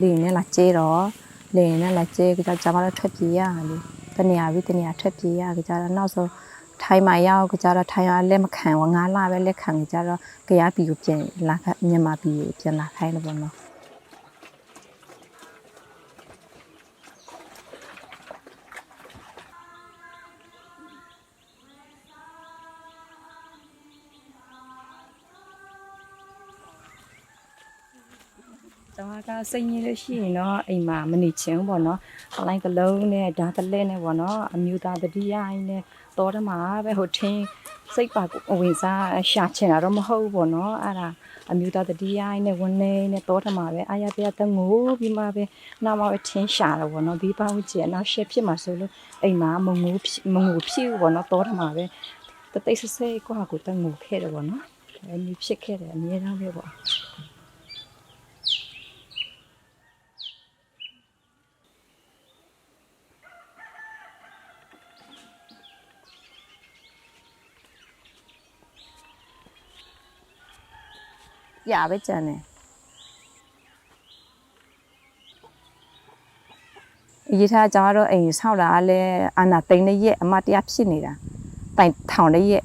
လေနဲ့လာကျဲတော့လေနဲ့လာကျဲကြကြမတော့ထွက်ပြေးရလေတနေရာပြီးတနေရာထွက်ပြေးရကြတော့နောက်ဆုံး ထိုင်းမှာရောက်ကြတော့ထိုင်းရလက်မခံဝငါလာပဲလက်ခံကြတော့ကြရပြီကိုပြန်လာမြန်မာပြည်ကိုပြန်လာခိုင်းလို့ပေါ့နော် ကျွန်မကစိတ်ညစ်လို့ရှိရင်တော့အိမ်မှာမနေချင်ဘူးပေါ့နော်။အလိုင်းကလုံးနဲ့ဓာတ်တလဲနဲ့ပေါ့နော်။အမျိုးသားတတိယအိမ်နဲ့တော်တမှာပဲဟိုထင်းစိတ်ပါကိုဝင်စားရှာချင်တာတော့မဟုတ်ဘူးပေါ့နော်။အဲ့ဒါအမျိုးသားတတိယအိမ်နဲ့ဝန်နေနဲ့တော်တမှာပဲအာရပြတ်တငိုပြီးမှပဲနောက်မှပဲထင်းရှာတော့ပေါ့နော်။ဒီပါဝချင်နောက်ရှက်ဖြစ်မှာဆိုလို့အိမ်မှာမငိုမငိုဖြစ်ဘူးပေါ့နော်။တော်တမှာပဲတသိစစေကိုဟာကိုတငိုခဲ့တယ်ပေါ့နော်။အဲ့ဒီဖြစ်ခဲ့တယ်အများအားပဲ ပေါ့ရပဲကြံတယ်ဒီထားကျွန်တော်တို့အိမ်ဆောက်တာကလည်းအာနာတိန်တဲ့ရက်အမတရားဖြစ်နေတာတိုင်ထောင်တဲ့ရက်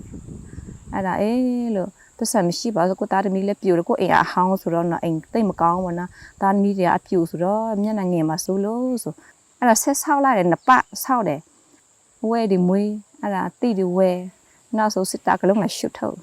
အဲ့ဒါအေးလို့ပတ်စံမရှိပါဘူးကိုသားသမီးလည်းပြိုတယ်ကိုအိမ်အဟောင်းဆိုတော့နော်အိမ်တိတ်မကောင်းဘူးနော်သားသမီးတွေအပြိုဆိုတော့မျက်နှာငယ်မှာဆိုလို့ဆိုအဲ့ဒါဆက်ဆောက်လိုက်တယ်နှစ်ပတ်ဆောက်တယ်ဝဲဒီမွေးအဲ့ဒါတိဒီဝဲနောက်ဆိုစစ်တာကလုံးနဲ့ရှုတ်ထုတ်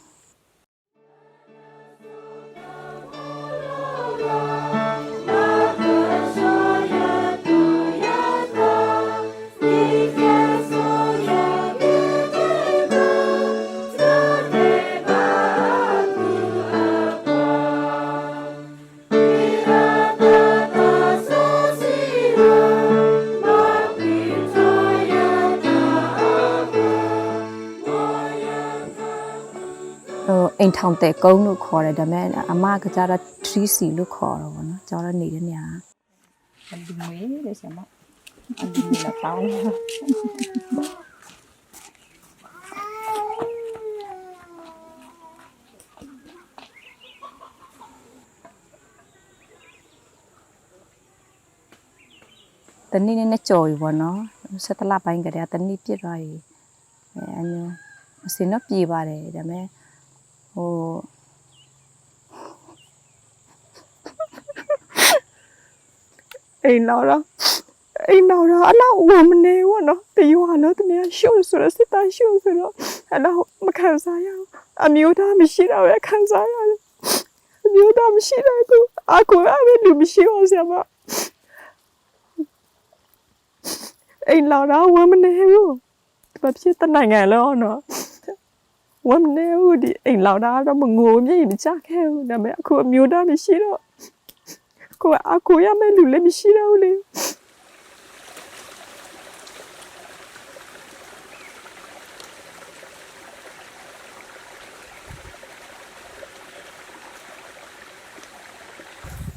ထောင်တဲ့ကုန်းလို့ခေါ်တယ်ဒါပေမဲ့အမကကြတော့ 3C လို့ခေါ်တော့ဗောနော်ကျောင်းတော့နေတဲ့နေရာဒီမွေးလေဆရာမဒီလာတောင်းတနည်းနည်းနဲ့ကြော်ပြီဗောနော်ဆက်တလပိုင်းကတည်းကတနည်းပြစ်သွားပြီအဲအမျိုးအစင်တော့ပြေပါတယ်ဒါပေမဲ့ ဟိုအိမ်နောက်တော့အိမ်နောက်တော့အလောက်ဝမနေဘူးနော်တရွာလို့တမန်ရှုံဆိုတော့စစ်သားရှုံဆိုတော့အလောက်မခံစားရဘူးအမျိုးသားမရှိတော့ပဲခံစားရတယ်အမျိုးသားမရှိတော့ဘူးအကူအမေလူမရှိအောင်ဆရာမအိမ်နောက်တော့ဝမနေဘူးဘာဖြစ်တဲ့နိုင်ငံလို့နော် ဝမနေဘူးဒီအိမ်လောက်တော့မငိုမြည်မချခဲ့ဘူးဒါပေမဲ့အခုအမျိုးသားမရှိတော့ကိုကအကိုရမဲ့လူလည်းမရှိတော့ဘူးလေ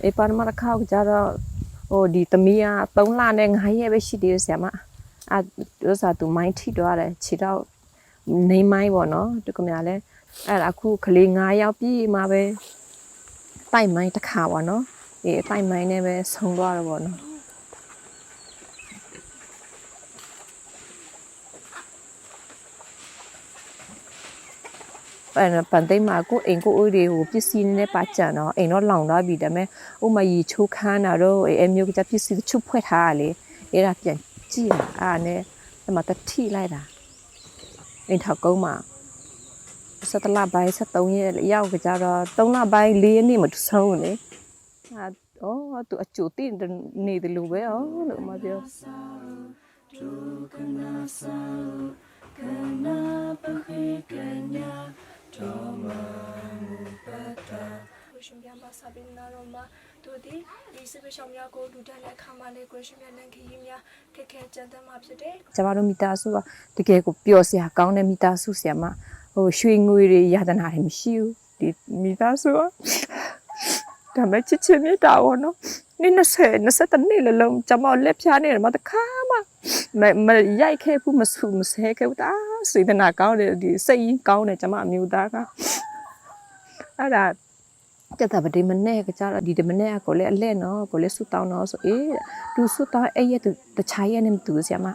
အေးပါမရခောက်ကြတော့ဟိုဒီသမီးက3လနဲ့9ရက်ပဲရှိသေးတယ်ဆရာမအဲဥစားသူမိုင်းထိတော့ရတယ်ခြေတော့ နေမိုင်းပေါ့နော်ဒီကမြလဲအဲ့ဒါအခုကလေး9ယောက်ပြီးမှပဲတိုက်မိုင်းတစ်ခါပေါ့နော်ဒီအတိုင်းမိုင်းနဲ့ပဲဆုံသွားတော့ဗောနော်ပန်ပန်သိမ်းမှာကိုအိမ်ကိုအိုးတွေကိုပစ္စည်းနဲ့ပါကြံတော့အိမ်တော့လောင်သွားပြီဒါပေမဲ့ဥမကြီးချိုးခန်းတာတော့အဲမျိုးကပစ္စည်းချုပ်ဖွဲ့ထားရလေအဲ့ဒါပြန်ကြည့်ရအာနဲ့အဲ့မှာတထိလိုက်တာ အိမ်ထောက်ကုန်းမှာ17လပိုင်း73ရက်ရောက်ကြတော့3လပိုင်း4ရက်နေ့မှဆုံးလေအာအော်သူအချိုတိနေတယ်လို့ပဲအော်လို့မပြောကိုရှင်ပြန်ပါစာပင်နာတော်မှာ တို့သည်ဒီစစ်ပရှောင်းများကိုလူတက်လက်ခါမှလေးကိုရှင်ပြန်နိုင်ခရီးများခက်ခဲကြမ်းတမ်းမှာဖြစ်တယ်ကျမတို့မိသားစုကတကယ်ကိုပျော်စရာကောင်းတဲ့မိသားစုဆရာမဟိုရွှေငွေတွေယာတနာတွေမရှိဘူးဒီမိသားစုကဒါမဲ့ချစ်ချစ်မြတ်တာဘောနော်နေ့20 20နှစ်လလုံးကျမလက်ဖြားနေတယ်မတခါမှမမရိုက်ခဲ့ဘူးမဆူမဆဲခဲ့ဘူးဒါစေတနာကောင်းတယ်ဒီစိတ်ရင်းကောင်းတယ်ကျမအမျိုးသားကအဲ့ဒါ ကျက်တာဗဒီမနဲ့ကကြတော့ဒီတမနဲ့ကိုလည်းအလဲနော်ကိုလည်းဆူတောင်းနော်ဆိုအေးသူဆူတောင်းအဲ့ရသူတခြားရနေသူဆရာမ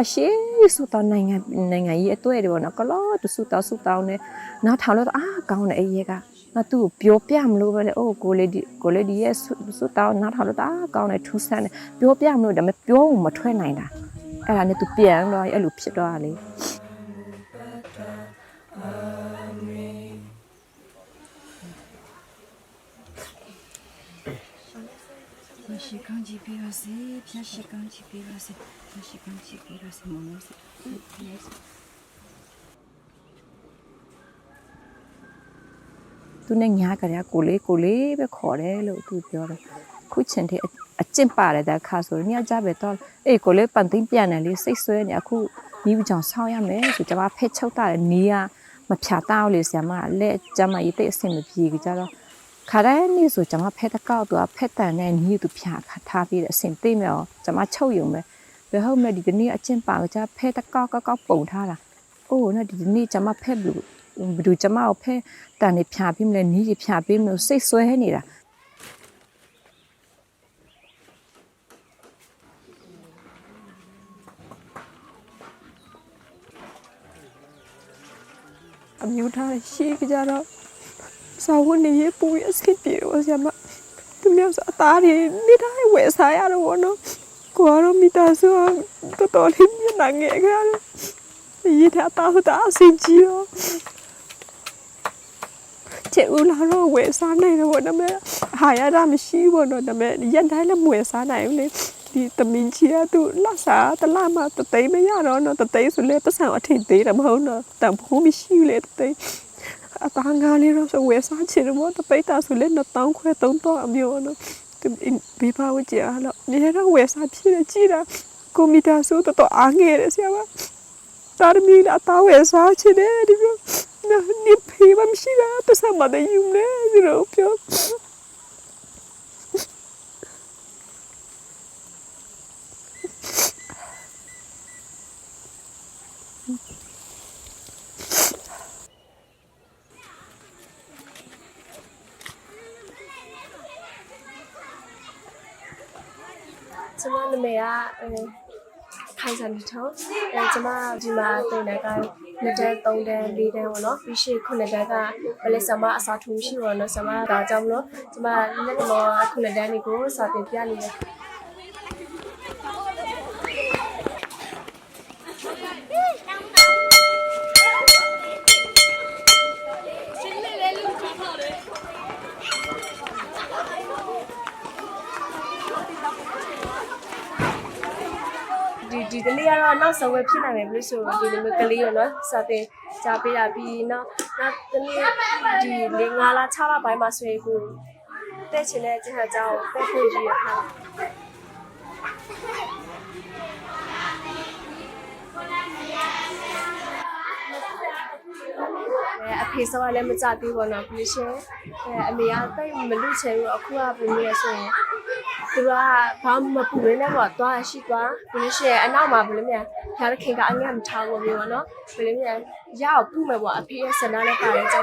အရှိဆူတောင်းနိုင်ငံနိုင်ငံကြီးအတွေ့တယ်ပေါ့နော်ကလောသူဆူတောင်းဆူတောင်းနေနောက်ထောင်လို့အာကောင်းတယ်အဲ့ရကငါသူ့ကိုပြောပြမလို့ပဲလေအိုးကိုလေးဒီကိုလေးဒီရဲ့ဆူတောင်းနောက်ထောင်လို့အာကောင်းတယ်ထူးဆန်းတယ်ပြောပြမလို့ဒါပေမဲ့ပြောမထွက်နိုင်တာအဲ့ဒါနဲ့သူပြန်တော့အဲ့လိုဖြစ်တော့လေ ရှိ ကောင်းကြည့်ပြီးတော့စေဖျက်ရှိကောင်းကြည့်ပြီးတော့စေဖျက်ရှိကောင်းကြည့်ပြီးတော့စေမောင်လို့စေသူနဲ့ညားကြရကိုလေးကိုလေးပဲခေါ်တယ်လို့သူပြောတယ်ခုချင်းတဲ့အကျင့်ပါတယ်တဲ့ခါဆိုညကြပဲတော့အေးကိုလေးပန်သိမ့်ပြန်တယ်လေစိတ်ဆွဲနေအခုမိဘူးကြောင့်ဆောင်းရမယ်ဆိုကြပါဖက်ချုပ်တာနီးကမဖြာတောက်လေဆရာမလက်ကျမရေးတဲ့အဆင်မပြေကြတော့ ခါတိုင်းနေ့ဆိုကျမဖက်တကောက်သူကဖက်တန်နဲ့နီးသူဖြာထားပြီးတဲ့အဆင်သိမ့်မယ်ကျမချုပ်ယုံပဲဘယ်ဟုတ်မဲ့ဒီနေ့အကျင့်ပါကြဖက်တကောက်ကောက်ကောက်ပုံထားတာအိုးနော်ဒီနေ့ကျမဖက်ဘူးဘယ်သူကျမကိုဖက်တန်နေဖြာပြီးမလဲနီးကြီးဖြာပြီးမလို့စိတ်ဆွဲနေတာအမျိုးသားရှိကြတော့ စာဝန်နေရပူရစကပြေတော့ဆရာမသူမျိုးစအသားတွေမိသားဝယ်စားရတော့ဘောနော်ကိုကတော့မိသားစုတော်တော်လေးမျက်နှာငယ်ကြတယ်ရည်ထားတာတာအစီကြီးရောကျဲဦးလာတော့ဝယ်စားနိုင်တော့ဘောဒါပေမဲ့ဟာရတာမရှိဘောနော်ဒါပေမဲ့ရက်တိုင်းလည်းမဝယ်စားနိုင်ဘူးလေဒီတမင်ကြီးကသူလက်စားတလမှတသိမ်းမရတော့နော်တသိမ်းဆိုလေပတ်စံအထင်သေးတယ်မဟုတ်နော်တန်ဖိုးမရှိလေတသိမ်း အတန်းကားလေးတော့ဆိုဝယ်စားချင်တယ်မို့တပိတ်တာဆိုလဲ2000ခွဲ3000အမျိုးနော်ဒီဘေးပါဝကြအားလို့နေတော့ဝယ်စားဖြစ်နေကြည့်တာကွန်ပျူတာဆိုတော့အားငယ်တယ်ဆရာမတာမီလာတာဝယ်စားချင်တယ်ဒီလိုနိဖေးမရှိတာပတ်စံမတဲ့ယူနေဒီလိုပြော ကျ မနာမည်ကအဲခိုင်စံထောင်းအဲကျမဒီမှာတင်တဲ့ကနှစ်တန်းသုံးတန်းလေးတန်းပေါ့နော်ပြီးရှိခုနှစ်တန်းကဘယ်လဲဆမအစားထိုးရှိပေါ့နော်ဆမဒါကြောင့်မလို့ကျမလက်ကတော့ခုနှစ်တန်းလေးကိုစာတင်ပြနေတယ် တော့နောက်ဆုံးပဲဖြစ်နိုင်မယ်ဘလို့ဆိုဒီလိုမျိုးကလေးရောနော်စာတင်ကြားပေးတာပြီးနောက်နောက်တနေ့ဒီလေး၅လ6လပိုင်းမှာဆိုရင်ကိုတက်ချင်တဲ့ကျန်အကြောင်းတက်ဖို့ကြီးရဟာအဲအဖေဆောကလည်းမကြသေးဘောနော်ဘလို့ရှင်အဲအမေကတိတ်မလူချင်ဘူးအခုကဘယ်လိုလဲဆိုရင် သူကဘာမှမပူရင်းနဲ့ပေါ့သွားရှိသွားဘယ်လိုရှိရအနောက်မှာဘယ်လိုမြန်ဖျားခင်ကအငတ်မထားဘူးမျိုးပေါ့နော်ဘယ်လိုမြန်ရအောင်ပူမယ်ပေါ့အဖေရဲ့ဆန္ဒနဲ့ပါတယ်ကြော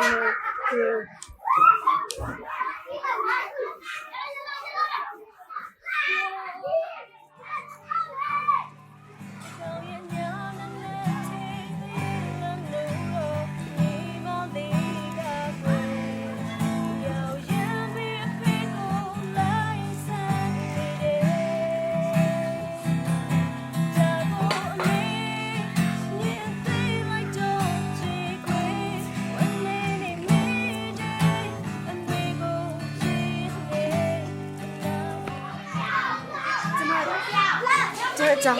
ကြောက်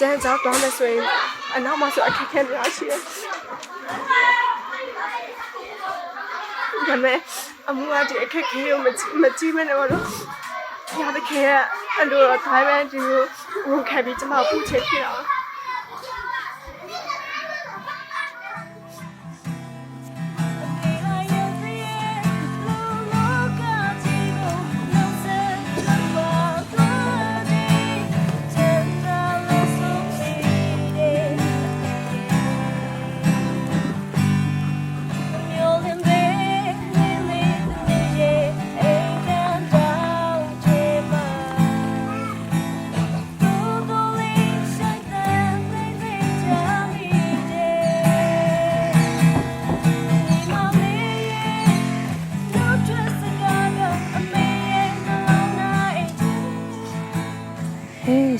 ကျန်းကြောက်တော့မယ်ဆိုရင်အနောက်မှာဆိုအခက်အခဲများရှိတယ်ဒါပေမဲ့အမှုအတိအခက်အခဲကိုမကြည့်မနေပါတော့ရတဲ့ခဲအဲ့လိုတော့ diamond ဒီကိုဝန်ခံပြီးကျမပူချေဖြစ်တာ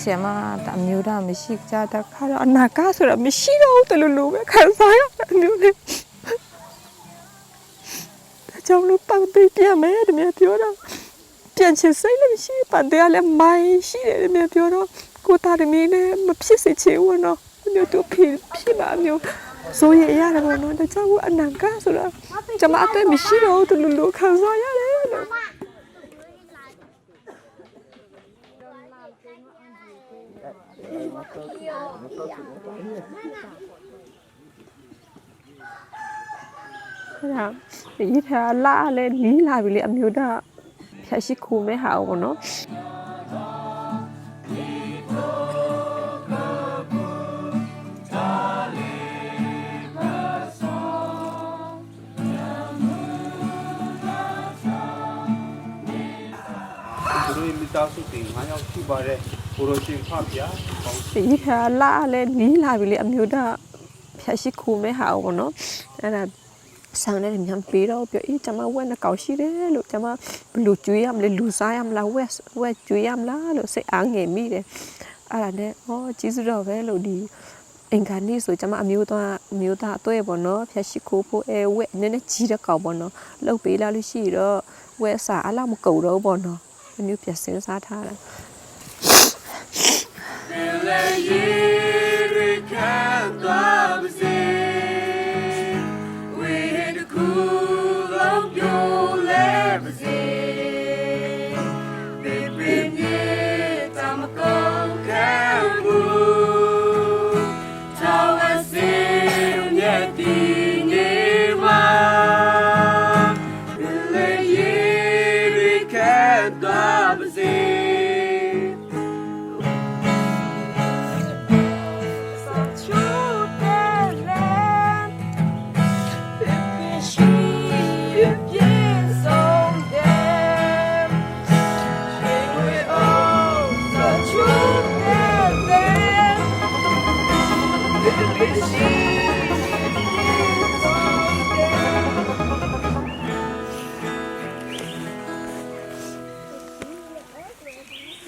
ဆရာမအမျိုးသားမရှိကြတဲ့ခါတော့အနာကဆိုတာမရှိတော့ဘူးတလူလူပဲခံစားရအမျိုးလေးဒါကြောင့်လို့ပန်းသိပြမယ်တမန်ပြောတော့ပြန်ချင်စိတ်လည်းမရှိပန်းတယ်လည်းမိုင်းရှိတယ်တမန်ပြောတော့ကိုသားတမီးလည်းမဖြစ်စေချင်ဘူးနော်အမျိုးတို့ဖြစ်ဖြစ်ပါအမျိုးဆိုရင်ရတယ်ပေါ့နော်ဒါကြောင့်အနာကဆိုတာကျွန်မအသက်မရှိတော့ဘူးတလူလူခံစားရတယ်လို့ အဲ့ဒါဒီထားလာလဲနီးလာပြီလေအမျိုးသားဖြတ်ရှိခုမဲဟာဘောနော်သူတို့မိသားစုတင်၅ယောက်ရှိပါတယ် ကိုရိုရှင်ဖပြပေါင်းဒီထားလာလဲနီးလာပြီလေအမျိုးသားဖြတ်ရှိခုမဲဟာဘောနော်အဲ့ဒါဆောင်နေမြန်ပြေတော့ပြောအေးကျွန်မဝက်နှကောင်ရှိတယ်လို့ကျွန်မဘလူကျွေးရမလဲလူစားရမလားဝက်ဝက်ကျွေးရမလားလို့စိတ်အားငယ်မိတယ်အဲ့ဒါနဲ့ဟောကျေးဇူးတော်ပဲလို့ဒီအင်္ဂါနေ့ဆိုကျွန်မအမျိုးသားအမျိုးသားအတွေ့ပေါ့နော်ဖြတ်ရှိခိုးဖို့အဲဝက်နည်းနည်းကြီးတဲ့ကောင်ပေါ့နော်လှုပ်ပေးလာလို့ရှိတော့ဝက်စာအလောက်မကုန်တော့ဘူးပေါ့နော်ဒီမျိုးပြစင်းစားထားတာ Ele yeri kendabzi